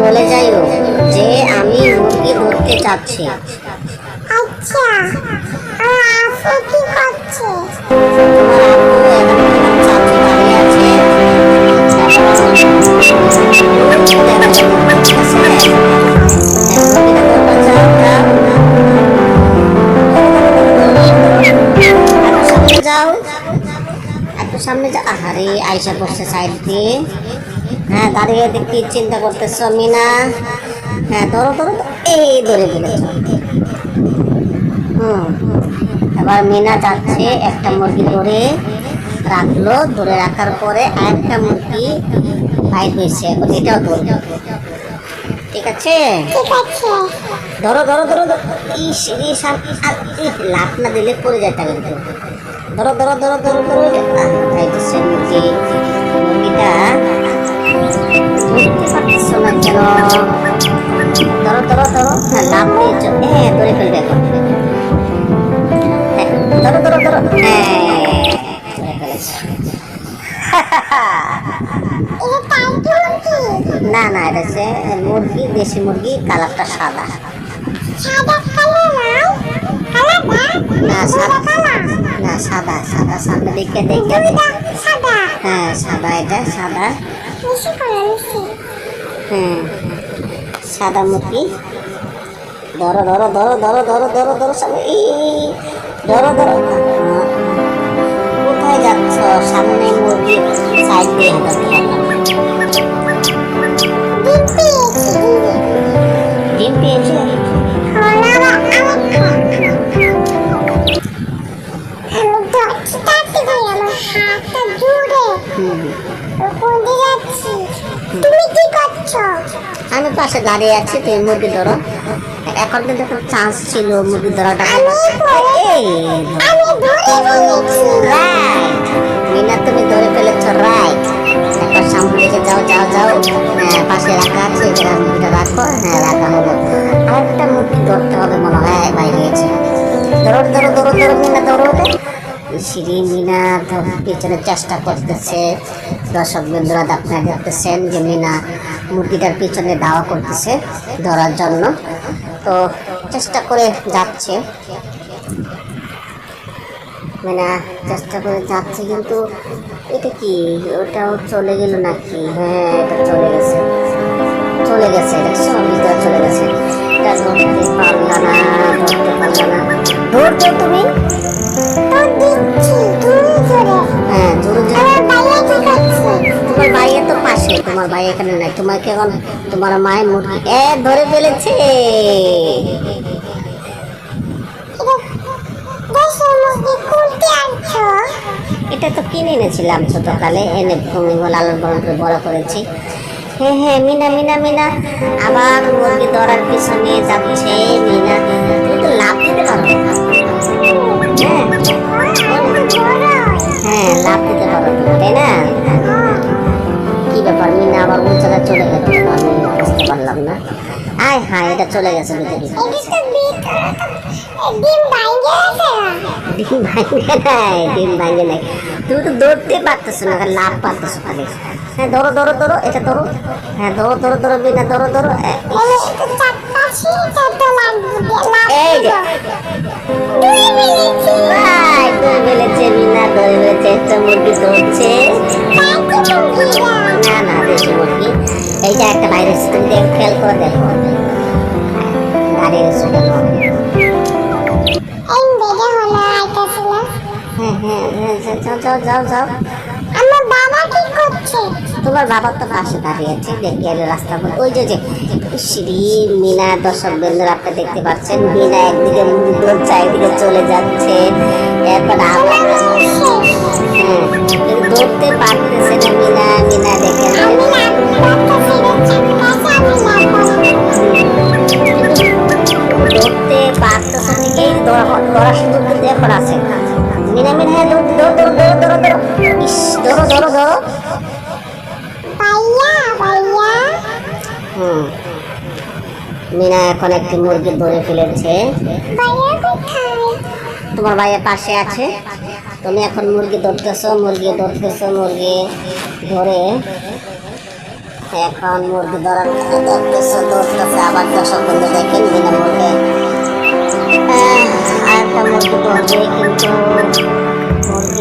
বলে যাইও যে আমি মুরগি ধরতে চাচ্ছি। আচ্ছা আর আপু কি করছে? যাও। একটু সামনে যাও আহারে আইসা পড়ছে সাইড দিয়ে। হ্যাঁ দাঁড়িয়ে দেখি চিন্তা করতেছ মিনা? হ্যাঁ ধরো ধরো ধরো। এই ধরে ফেলেছ হুম এবার মিনা যাচ্ছে একটা মুরগি ধরে রাখল। ধরে রাখার পরে আরেকটা মুরগি বাইর হয়েছে। এখন এটাও ধরবে। ঠিক আছে? ধরো ধরো ধরো ধরো। ইস ইস আর লাফ না দিলে পড়ে যায় কিন্তু ধরো ধরো ধরো ধরো ধরো মুরগি। মুরগিটা ধরো ধরো ধরো হ্যাঁ লাভ দিয়েছ হ্যাঁ ধরে ফেলবে এখন হ্যাঁ, ধরো ধরো ধরো হ্যাঁ না না এটা হচ্ছে মুরগি দেশি মুরগি কালারটা সাদা না সাদা না সাদা সাদা সামনে দেখে দেখে সাদা হ্যাঁ সাদা এটা সাদা মিশি করে মিশি হ্যাঁ সাদা মুরগি ধরো ধরো ধরো ধরো ধরো ধরো ধরো সামনে এই, এই, এই, ধরো ধরো কোথায় যাচ্ছ সামনে মুরগি সাইড দিয়ে হেঁটে ডিম পেয়েছি ডিম পেয়েছে হলো আরেকটা আমি ধরছি তাড়াতাড়ি করে আমার হাতটা জুড়ে হুম কোনতে যাচ্ছি তুমি কি করছ? আমি পাশে দাঁড়িয়ে আছি তুমি মুরগি ধরো। এখন কিন্তু একটা চান্স ছিল মুরগি ধরাটা। এই মিনা তুমি ধরে ফেলেছ রাইট একবার সামনে দিকে যাও যাও যাও। হ্যাঁ পাশে রাখা আছে মুরগিটা রাখো। হ্যাঁ রাখা হলো। আরেকটা মুরগি ধরতে হবে মনে হ্যাঁ, বাইরে ধরো ধরো ধরো ধরো মিনা ধরো। সিঁড়ি মিনা পেছনে চেষ্টা করতেছে। দর্শক বন্ধুরা, আপনারা দেখতেছেন যে মিনা মুরগিটার পিছনে দাওয়া করতেছে ধরার জন্য। তো চেষ্টা করে যাচ্ছে। মানে চেষ্টা করে যাচ্ছে, কিন্তু এটা কি? ওটাও চলে গেল নাকি? হ্যাঁ এটা চলে গেছে। চলে গেছে ভিতরে চলে গেছে। এটা ধরতে না, ধরতে পারলা না। ধরতো তুমি? তোমার ভাই তো পাশে তোমার ভাই এখানে নাই তোমাকে এখন তোমার মায়ের মুরগি এ ধরে ফেলেছে এটা তো কিনে এনেছিলাম ছোটকালে এনে তুমি লালন পালন করে বড় করেছি হ্যাঁ হ্যাঁ মিনা মিনা মিনা আবার মুরগি ধরার পিছনে যাচ্ছে আবার কোন জায়গায় চলে গেল। আমি বুঝতে পারলাম না। আয় হ্যাঁ এটা চলে গেছে ভিতরে ডিম ভাঙে নাই ডিম ভাঙে নাই। তুমি তো দৌড়তে পারতেছো না লাভ পারতেছো খালি হ্যাঁ ধরো ধরো ধরো এটা ধরো। হ্যাঁ ধরো ধরো ধরো বিনা ধরো ধরো এই যে। দৌড় ফেলেছে বিনা দৌড় ফেলেছে একটা মুরগি মুরগিরা না দেখো হ্যাঁ হ্যাঁ হ্যাঁ, আমার বাবা তোমার বাবার তো পাশে দেখি রাস্তা ওই যে শ্রী মিনা দর্শক বন্ধুরা আপনি দেখতে পাচ্ছেন মিনা একদিকে একদিকে চলে যাচ্ছে এরপর হ্যাঁ ধরতে পারতেছে সামনে মিনা এখন একটি মুরগি ধরে ফেলেছে। তোমার ভাইয়ের পাশে আছে। তুমি এখন মুরগি ধরতেছো মুরগি ধরতেছো, মুরগি ধরে। এখন মুরগি ধরার ধরতেছো আবার বন্ধু দেখেন বিনা মুরগি। আরেকটা মুরগি ধরবে কিন্তু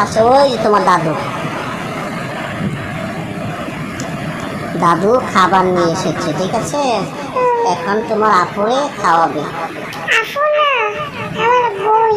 পাশে ওই তোমার দাদু। দাদু খাবার নিয়ে এসেছে, ঠিক আছে? এখন তোমার আপুরে খাওয়াবে। আমার বই